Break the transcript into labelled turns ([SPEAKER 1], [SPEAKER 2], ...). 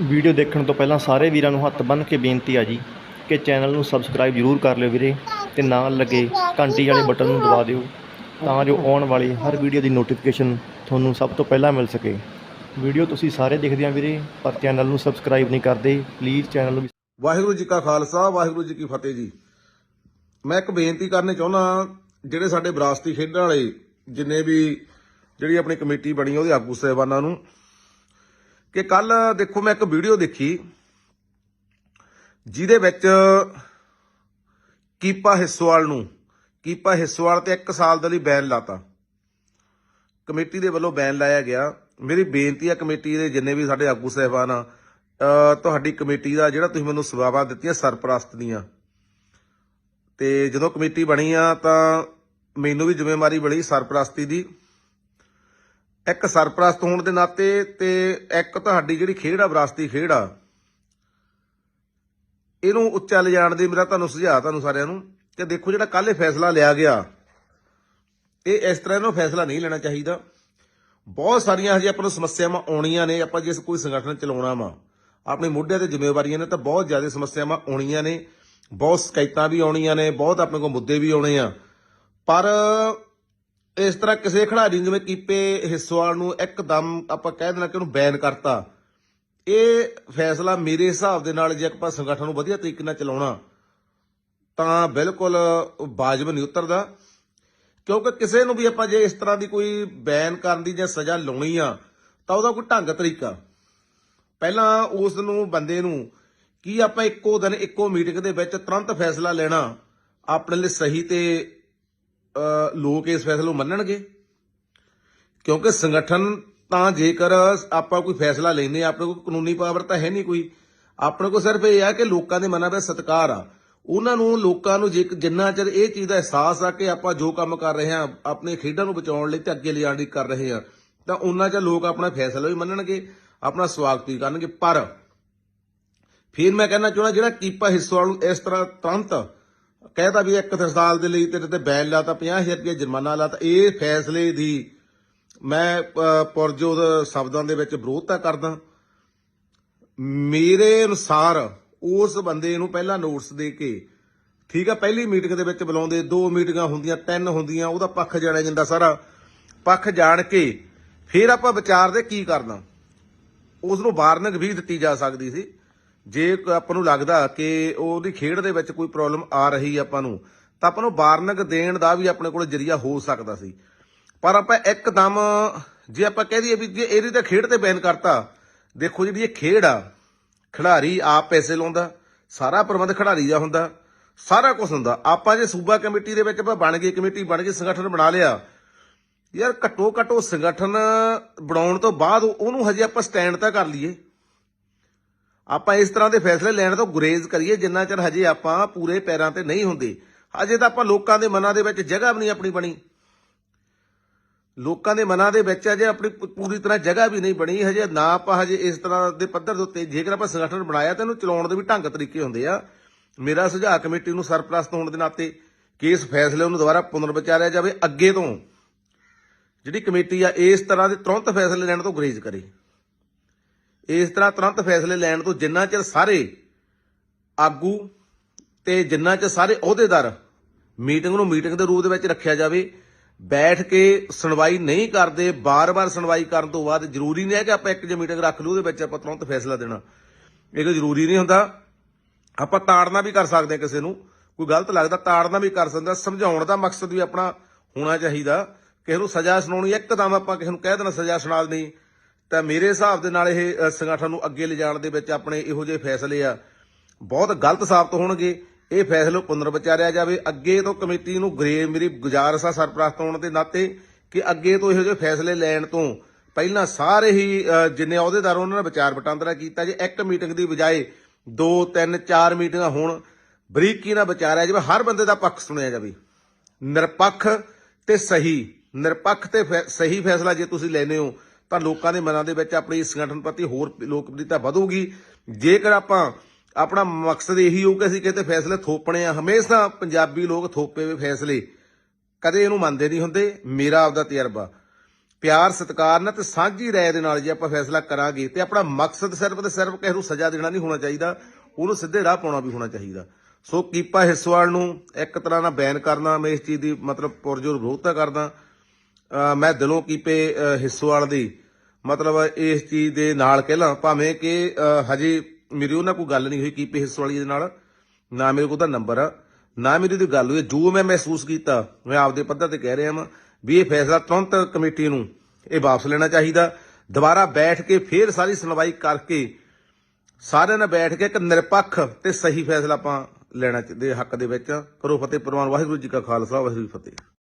[SPEAKER 1] Video ਦੇਖਣ ਤੋਂ ਪਹਿਲਾਂ ਸਾਰੇ ਵੀਰਾਂ ਨੂੰ ਹੱਥ ਬੰਨ੍ਹ ਕੇ ਬੇਨਤੀ ਆ ਜੀ ਕਿ ਚੈਨਲ ਨੂੰ ਸਬਸਕ੍ਰਾਈਬ ਜ਼ਰੂਰ ਕਰ ਲਿਓ ਵੀਰੇ ਤੇ ਨਾਲ ਲੱਗੇ ਘੰਟੀ ਵਾਲੇ ਬਟਨ ਨੂੰ ਦਬਾ ਦਿਓ ਤਾਂ ਜੋ ਆਉਣ ਵਾਲੀ ਹਰ ਵੀਡੀਓ ਦੀ ਨੋਟੀਫਿਕੇਸ਼ਨ ਤੁਹਾਨੂੰ ਸਭ ਤੋਂ ਪਹਿਲਾਂ ਮਿਲ ਸਕੇ। ਵੀਡੀਓ ਤੁਸੀਂ ਸਾਰੇ ਦੇਖਦੇ ਆ ਵੀਰੇ, ਪਰ ਚੈਨਲ ਨੂੰ ਸਬਸਕ੍ਰਾਈਬ ਨਹੀਂ ਕਰਦੇ ਪਲੀਜ਼ ਚੈਨਲ ਨੂੰ ਵੀ
[SPEAKER 2] ਵਾਹਿਗੁਰੂ ਜੀ ਕਾ ਖਾਲਸਾ, ਵਾਹਿਗੁਰੂ ਜੀ ਕੀ ਫਤਿਹ ਜੀ। ਮੈਂ ਇੱਕ ਬੇਨਤੀ ਕਰਨੀ ਚਾਹੁੰਦਾ ਜਿਹੜੇ ਸਾਡੇ ਵਿਰਾਸਤੀ ਖੇਡਾਂ ਵਾਲੇ, ਜਿੰਨੇ ਵੀ ਜਿਹੜੀ ਆਪਣੀ ਕਮੇਟੀ ਬਣੀ ਉਹਦੇ ਆਗੂ ਸਹਿਬਾਨਾਂ ਨੂੰ ਕਿ ਕੱਲ ਦੇਖੋ ਮੈਂ ਇੱਕ ਵੀਡੀਓ ਦੇਖੀ, ਜਿਹਦੇ ਵਿੱਚ ਕੀਪਾ ਹਿੱਸੋਵਾਲ ਨੂੰ, ਕੀਪਾ ਹਿੱਸੋਵਾਲ ਤੇ 1 ਸਾਲ ਦੇ ਲਈ ਬੈਨ ਲਾਤਾ। ਕਮੇਟੀ ਦੇ ਵੱਲੋਂ ਬੈਨ ਲਾਇਆ ਗਿਆ। ਮੇਰੀ ਬੇਨਤੀ ਆ ਕਮੇਟੀ ਦੇ ਜਿੰਨੇ ਵੀ ਸਾਡੇ ਆਗੂ ਸਹਿਬਾਨ ਆ ਤੁਹਾਡੀ ਕਮੇਟੀ ਦਾ ਜਿਹੜਾ ਤੁਸੀਂ ਮੈਨੂੰ ਸੇਵਾਵਾਂ ਦਿੱਤੀਆਂ ਸਰਪ੍ਰਸਤ ਦੀਆਂ। ਤੇ ਜਦੋਂ ਕਮੇਟੀ ਬਣੀ ਆ ਤਾਂ ਮੈਨੂੰ ਵੀ ਜ਼ਿੰਮੇਵਾਰੀ ਮਿਲੀ ਸਰਪ੍ਰਸਤੀ ਦੀ। ਇੱਕ ਸਰਪ੍ਰਸਤ ਹੋਣ ਦੇ ਨਾਤੇ ਤੇ ਇੱਕ ਤੁਹਾਡੀ ਜਿਹੜੀ ਖੇਡ ਆ, ਵਿਰਾਸਤੀ ਖੇਡ ਆ, ਇਹਨੂੰ ਉੱਚਾ ਲਿਜਾਣ ਦੀ ਮੇਰਾ ਤੁਹਾਨੂੰ ਸੁਝਾਅ ਤੁਹਾਨੂੰ ਸਾਰਿਆਂ ਨੂੰ ਕਿ ਦੇਖੋ ਜਿਹੜਾ ਕੱਲ ਇਹ ਫੈਸਲਾ ਲਿਆ ਗਿਆ, ਇਹ ਇਸ ਤਰ੍ਹਾਂ ਇਹਨੂੰ ਫੈਸਲਾ ਨਹੀਂ ਲੈਣਾ ਚਾਹੀਦਾ। ਬਹੁਤ ਸਾਰੀਆਂ ਹਜੇ ਆਪਾਂ ਨੂੰ ਸਮੱਸਿਆਵਾਂ ਆਉਣੀਆਂ ਨੇ, ਆਪਾਂ ਜਿਸ ਕੋਈ ਸੰਗਠਨ ਚਲਾਉਣਾ ਵਾ, ਆਪਣੇ ਮੋਢਿਆਂ ਤੇ ਜ਼ਿੰਮੇਵਾਰੀਆਂ ਨੇ ਤਾਂ ਬਹੁਤ ਜ਼ਿਆਦਾ ਸਮੱਸਿਆਵਾਂ ਆਉਣੀਆਂ ਨੇ, ਬਹੁਤ ਸ਼ਿਕਾਇਤਾਂ ਵੀ ਆਉਣੀਆਂ ਨੇ, ਬਹੁਤ ਆਪਣੇ ਕੋਲ ਮੁੱਦੇ ਵੀ ਆਉਣੇ ਆ। ਪਰ ਇਸ ਤਰ੍ਹਾਂ ਕਿਸੇ ਖਿਡਾਰੀ ਨੂੰ ਜਿਵੇਂ ਕੀਪੇ ਹਿੱਸੋਵਾਲ ਨੂੰ ਇੱਕਦਮ ਆਪਾਂ ਕਹਿ ਦੇਣਾ ਕਿ ਉਹਨੂੰ ਬੈਨ ਕਰਤਾ। ਇਹ ਫੈਸਲਾ ਮੇਰੇ ਹਿਸਾਬ ਦੇ ਨਾਲ ਜੇ ਆਪਾਂ ਸੰਗਠਨ ਨੂੰ ਵਧੀਆ ਤਰੀਕੇ ਨਾਲ ਚਲਾਉਣਾ, ਤਾਂ ਬਿਲਕੁਲ ਬਾਜਬ ਨਹੀਂ ਉਤਰਦਾ। ਕਿਉਂਕਿ ਕਿਸੇ ਨੂੰ ਵੀ ਆਪਾਂ ਜੇ ਇਸ ਤਰ੍ਹਾਂ ਦੀ ਕੋਈ ਬੈਨ ਕਰਨ ਦੀ ਜਾਂ ਸਜ਼ਾ ਲਾਉਣੀ ਆ, ਤਾਂ ਉਹਦਾ ਕੋਈ ਢੰਗ ਤਰੀਕਾ। ਪਹਿਲਾਂ ਉਸ ਨੂੰ, ਬੰਦੇ ਨੂੰ ਕੀ ਆਪਾਂ ਇੱਕੋ ਦਿਨ ਇੱਕੋ ਮੀਟਿੰਗ ਦੇ ਵਿੱਚ ਤੁਰੰਤ ਫੈਸਲਾ ਲੈਣਾ, ਆਪਣੇ ਲਈ ਸਹੀ ਤੇ ਲੋਕ ਇਸ ਫੈਸਲੇ ਨੂੰ ਮੰਨਣਗੇ? ਕਿਉਂਕਿ ਸੰਗਠਨ ਤਾਂ ਜੇਕਰ ਆਪਾਂ ਕੋਈ ਫੈਸਲਾ ਲੈਨੇ ਆਪਣੇ ਕੋਲ ਕਾਨੂੰਨੀ ਪਾਵਰ ਤਾਂ ਹੈ ਨਹੀਂ ਕੋਈ। ਆਪਣੇ ਕੋਲ ਸਿਰਫ ਇਹ ਆ ਕਿ ਲੋਕਾਂ ਦੇ ਮਨਾਂ ਵਿੱਚ ਸਤਿਕਾਰ ਆ। ਉਹਨਾਂ ਨੂੰ, ਲੋਕਾਂ ਨੂੰ ਜੇ ਜਿੰਨਾ ਚਿਰ ਇਹ ਚੀਜ਼ ਦਾ ਅਹਿਸਾਸ ਆ ਕਿ ਆਪਾਂ ਜੋ ਕੰਮ ਕਰ ਰਹੇ ਹਾਂ, ਆਪਣੇ ਖੇਡਾਂ ਨੂੰ ਬਚਾਉਣ ਲਈ ਤੇ ਅੱਗੇ ਲਿਜਾਣ ਲਈ ਕਰ ਰਹੇ ਹਾਂ, ਤਾਂ ਉਹਨਾਂ ਚਿਰ ਲੋਕ ਆਪਣਾ ਫੈਸਲਾ ਵੀ ਮੰਨਣਗੇ, ਆਪਣਾ ਸਵਾਗਤ ਵੀ ਕਰਨਗੇ। ਪਰ, ਫਿਰ ਮੈਂ ਕਹਿਣਾ ਚਾਹੁੰਦਾ, ਜਿਹੜਾ ਕੀਪਾ ਹਿੱਸੋਵਾਲ ਨੂੰ ਇਸ ਤਰ੍ਹਾਂ ਤੁਰੰਤ ਕਹਿਦਾ ਵੀ ਇੱਕ ਸਾਲ ਦੇ ਲਈ ਤੇਰੇ ਤੇ ਬੈਨ ਲਾਤਾ 50000 ਰੁਪਏ ਜੁਰਮਾਨਾ ਲਾਤਾ ਇਹ ਫੈਸਲੇ ਦੀ ਮੈਂ ਪੁਰਜੋ ਸ਼ਬਦਾਂ ਦੇ ਵਿੱਚ ਵਿਰੋਧਤਾ ਕਰਦਾ। ਮੇਰੇ ਅਨੁਸਾਰ ਉਸ ਬੰਦੇ ਨੂੰ ਪਹਿਲਾਂ ਨੋਟਿਸ ਦੇ ਕੇ, ਠੀਕ ਆ, ਪਹਿਲੀ ਮੀਟਿੰਗ ਦੇ ਵਿੱਚ ਬੁਲਾਉਂਦੇ, ਦੋ ਮੀਟਿੰਗਾਂ ਹੁੰਦੀਆਂ, ਤਿੰਨ ਹੁੰਦੀਆਂ, ਉਹਦਾ ਪੱਖ ਜਾਣਿਆ ਜਾਂਦਾ ਸਾਰਾ। ਪੱਖ ਜਾਣ ਕੇ ਫਿਰ ਆਪਾਂ ਵਿਚਾਰਦੇ ਕੀ ਕਰਨਾ। ਉਸ ਨੂੰ ਵਾਰਨਿੰਗ ਵੀ ਦਿੱਤੀ ਜਾ ਸਕਦੀ ਸੀ। ਜੇ ਆਪਾਂ ਨੂੰ ਲੱਗਦਾ ਕਿ ਉਹਦੀ ਖੇਡ ਦੇ ਵਿੱਚ ਕੋਈ ਪ੍ਰੋਬਲਮ ਆ ਰਹੀ ਆਪਾਂ ਨੂੰ, ਤਾਂ ਆਪਾਂ ਨੂੰ ਵਾਰਨਿੰਗ ਦੇਣ ਦਾ ਵੀ ਆਪਣੇ ਕੋਲ ਜਰੀਆ ਹੋ ਸਕਦਾ ਸੀ। ਪਰ ਆਪਾਂ ਇੱਕਦਮ ਜੇ ਆਪਾਂ ਕਹਿ ਦਈਏ ਵੀ ਜੇ ਇਹਦੀ ਤਾਂ ਖੇਡ ਤੇ ਬੈਨ ਕਰਤਾ, ਦੇਖੋ ਜਿਹੜੀ ਇਹ ਖੇਡ ਆ, ਖਿਡਾਰੀ ਆਪ ਪੈਸੇ ਲਾਉਂਦਾ, ਸਾਰਾ ਪ੍ਰਬੰਧ ਖਿਡਾਰੀ ਦਾ ਹੁੰਦਾ, ਸਾਰਾ ਕੁਝ ਹੁੰਦਾ। ਆਪਾਂ ਜੇ ਸੂਬਾ ਕਮੇਟੀ ਦੇ ਵਿੱਚ ਆਪਾਂ ਬਣ ਗਏ, ਕਮੇਟੀ ਬਣ ਗਈ ਸੰਗਠਨ ਬਣਾ ਲਿਆ, ਯਾਰ ਘੱਟੋ ਘੱਟ ਉਹ ਸੰਗਠਨ ਬਣਾਉਣ ਤੋਂ ਬਾਅਦ ਉਹਨੂੰ ਹਜੇ ਆਪਾਂ ਸਟੈਂਡ ਤਾਂ ਕਰ ਲਈਏ। ਆਪਾਂ ਇਸ ਤਰ੍ਹਾਂ ਦੇ ਫੈਸਲੇ ਲੈਣ ਤੋਂ ਗੁਰੇਜ਼ ਕਰੀਏ, ਜਿੰਨਾ ਚਿਰ ਹਜੇ ਆਪਾਂ ਪੂਰੇ ਪੈਰਾਂ ਤੇ ਨਹੀਂ ਹੁੰਦੇ। ਹਜੇ ਤਾਂ ਆਪਾਂ ਲੋਕਾਂ ਦੇ ਮਨਾਂ ਦੇ ਵਿੱਚ ਜਗ੍ਹਾ ਵੀ ਨਹੀਂ ਆਪਣੀ ਬਣੀ। ਲੋਕਾਂ ਦੇ ਮਨਾਂ ਦੇ ਵਿੱਚ ਅਜੇ ਆਪਣੀ ਪੂਰੀ ਤਰ੍ਹਾਂ ਜਗ੍ਹਾ ਵੀ ਨਹੀਂ ਬਣੀ। ਹਜੇ ਨਾ ਆਪਾਂ ਹਜੇ ਇਸ ਤਰ੍ਹਾਂ ਦੇ ਪੱਧਰ ਦੇ ਉੱਤੇ ਜੇਕਰ ਆਪਾਂ ਸੰਗਠਨ ਬਣਾਇਆ, ਤਾਂ ਇਹਨੂੰ ਚਲਾਉਣ ਦੇ ਵੀ ਢੰਗ ਤਰੀਕੇ ਹੁੰਦੇ ਆ। ਮੇਰਾ ਸੁਝਾਅ ਕਮੇਟੀ ਨੂੰ ਸਰਪ੍ਰਸਤ ਹੋਣ ਦੇ ਨਾਤੇ ਕਿ ਇਸ ਫੈਸਲੇ ਨੂੰ ਦੁਬਾਰਾ ਪੁਨਰ ਵਿਚਾਰਿਆ ਜਾਵੇ ਅੱਗੇ ਤੋਂ। ਜਿਹੜੀ ਕਮੇਟੀ ਆ, ਇਸ ਤਰ੍ਹਾਂ ਦੇ ਤੁਰੰਤ ਫੈਸਲੇ ਲੈਣ ਤੋਂ ਗੁਰੇਜ਼ ਕਰੇ। ਇਸ ਤਰ੍ਹਾਂ ਤੁਰੰਤ ਫੈਸਲੇ ਲੈਣ ਤੋਂ ਜਿੰਨਾ ਚਿਰ ਸਾਰੇ ਆਗੂ ਤੇ ਜਿੰਨਾ ਚਿਰ ਸਾਰੇ ਅਹੁਦੇਦਾਰ ਮੀਟਿੰਗ ਨੂੰ ਮੀਟਿੰਗ ਦੇ ਰੂਪ ਦੇ ਵਿੱਚ ਰੱਖਿਆ ਜਾਵੇ, ਬੈਠ ਕੇ ਸੁਣਵਾਈ ਨਹੀਂ ਕਰਦੇ, ਬਾਰ-ਬਾਰ ਸੁਣਵਾਈ ਕਰਨ ਤੋਂ ਬਾਅਦ ਜ਼ਰੂਰੀ ਨਹੀਂ ਹੈ ਕਿ ਆਪਾਂ ਇੱਕ ਜੇ ਮੀਟਿੰਗ ਰੱਖ ਲੂ ਉਹਦੇ ਵਿੱਚ ਆਪਾਂ ਤੁਰੰਤ ਫੈਸਲਾ ਦੇਣਾ। ਇਹ ਕੋਈ ਜ਼ਰੂਰੀ ਨਹੀਂ ਹੁੰਦਾ। ਆਪਾਂ ਤਾੜਨਾ ਵੀ ਕਰ ਸਕਦੇ ਹਾਂ ਕਿਸੇ ਨੂੰ। ਕੋਈ ਗਲਤ ਲੱਗਦਾ, ਤਾੜਨਾ ਵੀ ਕਰ ਸਕਦਾ। ਸਮਝਾਉਣ ਦਾ ਮਕਸਦ ਵੀ ਆਪਣਾ ਹੋਣਾ ਚਾਹੀਦਾ। ਕਿਸੇ ਨੂੰ ਸਜ਼ਾ ਸੁਣਾਉਣੀ ਇੱਕਦਮ ਆਪਾਂ ਕਿਸੇ ਨੂੰ ਕਹਿ ਦੇਣਾ, ਸਜ਼ਾ ਸੁਣਾ ਦੇਣੀ। ਤਾਂ ਮੇਰੇ ਹਿਸਾਬ ਦੇ ਨਾਲ ਇਹ ਸੰਗਠਨ ਨੂੰ ਅੱਗੇ ਲਿਜਾਣ ਦੇ ਵਿੱਚ ਆਪਣੇ ਇਹੋ ਜਿਹੇ ਫੈਸਲੇ ਆ। ਬਹੁਤ ਗਲਤ ਸਾਬਤ ਹੋਣਗੇ। ਇਹ ਫੈਸਲੇ ਪੁਨਰ ਵਿਚਾਰਿਆ ਜਾਵੇ। ਅੱਗੇ ਤੋਂ ਕਮੇਟੀ ਨੂੰ ਗਰੇ ਮੇਰੀ ਗੁਜ਼ਾਰਿਸ਼ ਆ ਸਰਪ੍ਰਸਤ ਹੋਣ ਦੇ ਨਾਤੇ ਕਿ ਅੱਗੇ ਤੋਂ ਇਹੋ ਜਿਹੇ ਫੈਸਲੇ ਲੈਣ ਤੋਂ ਪਹਿਲਾਂ ਸਾਰੇ ਹੀ ਜਿੰਨੇ ਅਹੁਦੇਦਾਰ ਉਹਨਾਂ ਨੇ ਵਿਚਾਰ ਵਟਾਂਦਰਾ ਕੀਤਾ ਜੇ, ਇੱਕ ਮੀਟਿੰਗ ਦੀ ਬਜਾਏ ਦੋ, ਤਿੰਨ, ਚਾਰ ਮੀਟਿੰਗਾਂ ਹੋਣ, ਬਰੀਕੀ ਨਾਲ ਵਿਚਾਰਿਆ ਜਾਵੇ। ਹਰ ਬੰਦੇ ਦਾ ਪੱਖ ਸੁਣਿਆ ਜਾਵੇ। ਨਿਰਪੱਖ ਤੇ ਸਹੀ। ਨਿਰਪੱਖ ਤੇ ਫੈ- ਸਹੀ ਫੈਸਲਾ ਜੇ ਤੁਸੀਂ ਲੈਨੇ ਹੋ ਤਾਂ ਲੋਕਾਂ ਦੇ ਮਨਾਂ ਦੇ ਵਿੱਚ ਆਪਣੀ ਇਸ ਸੰਗਠਨ ਪ੍ਰਤੀ ਹੋਰ ਲੋਕਪ੍ਰਿਯਤਾ ਵਧੂਗੀ। ਜੇਕਰ ਆਪਾਂ ਆਪਣਾ ਮਕਸਦ ਇਹੀ ਹੋਊ ਕਿ ਅਸੀਂ ਕਿਤੇ ਫੈਸਲੇ ਥੋਪਣੇ ਆ, ਹਮੇਸ਼ਾ ਪੰਜਾਬੀ ਲੋਕ ਥੋਪੇ ਹੋਏ ਫੈਸਲੇ ਕਦੇ ਇਹਨੂੰ ਮੰਨਦੇ ਨਹੀਂ ਹੁੰਦੇ। ਮੇਰਾ ਆਪਦਾ ਤਜਰਬਾ, ਪਿਆਰ, ਸਤਿਕਾਰ ਨਾਲ ਤੇ ਸਾਂਝੀ ਰਾਏ ਦੇ ਨਾਲ ਜੇ ਆਪਾਂ ਫੈਸਲਾ ਕਰਾਂਗੇ ਤੇ ਆਪਣਾ ਮਕਸਦ ਸਿਰਫ ਤੇ ਸਿਰਫ ਕਿਸੇ ਨੂੰ ਸਜ਼ਾ ਦੇਣਾ ਨਹੀਂ ਹੋਣਾ ਚਾਹੀਦਾ, ਉਹਨੂੰ ਸਿੱਧੇ ਰਾਹ ਪਾਉਣਾ ਵੀ ਹੋਣਾ ਚਾਹੀਦਾ। ਸੋ ਕੀਪਾ ਹਿੱਸਵਾਲ ਨੂੰ ਇੱਕ ਤਰ੍ਹਾਂ ਨਾਲ ਬੈਨ ਕਰਨਾ, ਮੈਂ ਇਸ ਚੀਜ਼ ਦੀ ਮਤਲਬ ਪੁਰਜੋਰ ਵਿਰੋਧਤਾ ਕਰਦਾ। ਮੈਂ ਦਿਲੋਂ ਕੀਪੇ, ਅਹ, ਹਿੱਸਵਾਲ ਦੀ ਮਤਲਬ ਇਸ ਚੀਜ਼ ਦੇ ਨਾਲ ਕਹਿਲਾਂ, ਭਾਵੇਂ ਕਿ ਹਜੇ ਮੇਰੀ ਉਹਨਾਂ ਕੋਈ ਗੱਲ ਨਹੀਂ ਹੋਈ ਕੀਪੇ ਹਿੱਸਵਾਲੀ ਦੇ ਨਾਲ, ਨਾ ਮੇਰੇ ਕੋਲ ਉਹਦਾ ਨੰਬਰ ਆ, ਨਾ ਮੇਰੀ ਉਹਦੀ ਗੱਲ ਹੋਈ, ਜੋ ਮੈਂ ਮਹਿਸੂਸ ਕੀਤਾ, ਮੈਂ ਆਪਦੇ ਪੱਧਰ ਤੇ ਕਹਿ ਰਿਹਾ ਹਾਂ ਵੀ ਇਹ ਫੈਸਲਾ ਤੁਰੰਤ ਕਮੇਟੀ ਨੂੰ ਇਹ ਵਾਪਸ ਲੈਣਾ ਚਾਹੀਦਾ, ਦੁਬਾਰਾ ਬੈਠ ਕੇ ਫੇਰ ਸਾਰੀ ਸੁਣਵਾਈ ਕਰਕੇ, ਸਾਰਿਆਂ ਨਾਲ ਬੈਠ ਕੇ ਇੱਕ ਨਿਰਪੱਖ ਤੇ ਸਹੀ ਫੈਸਲਾ ਆਪਾਂ ਲੈਣਾ ਚਾਹੀਦੇ ਹੱਕ ਦੇ ਵਿੱਚ, ਕਰੋ ਫਤਿਹ ਪ੍ਰਵਾਨ, ਵਾਹਿਗੁਰੂ ਜੀ ਕਾ ਖਾਲਸਾ, ਵਾਹਿਗੁਰੂ ਜੀ ਫਤਿਹ।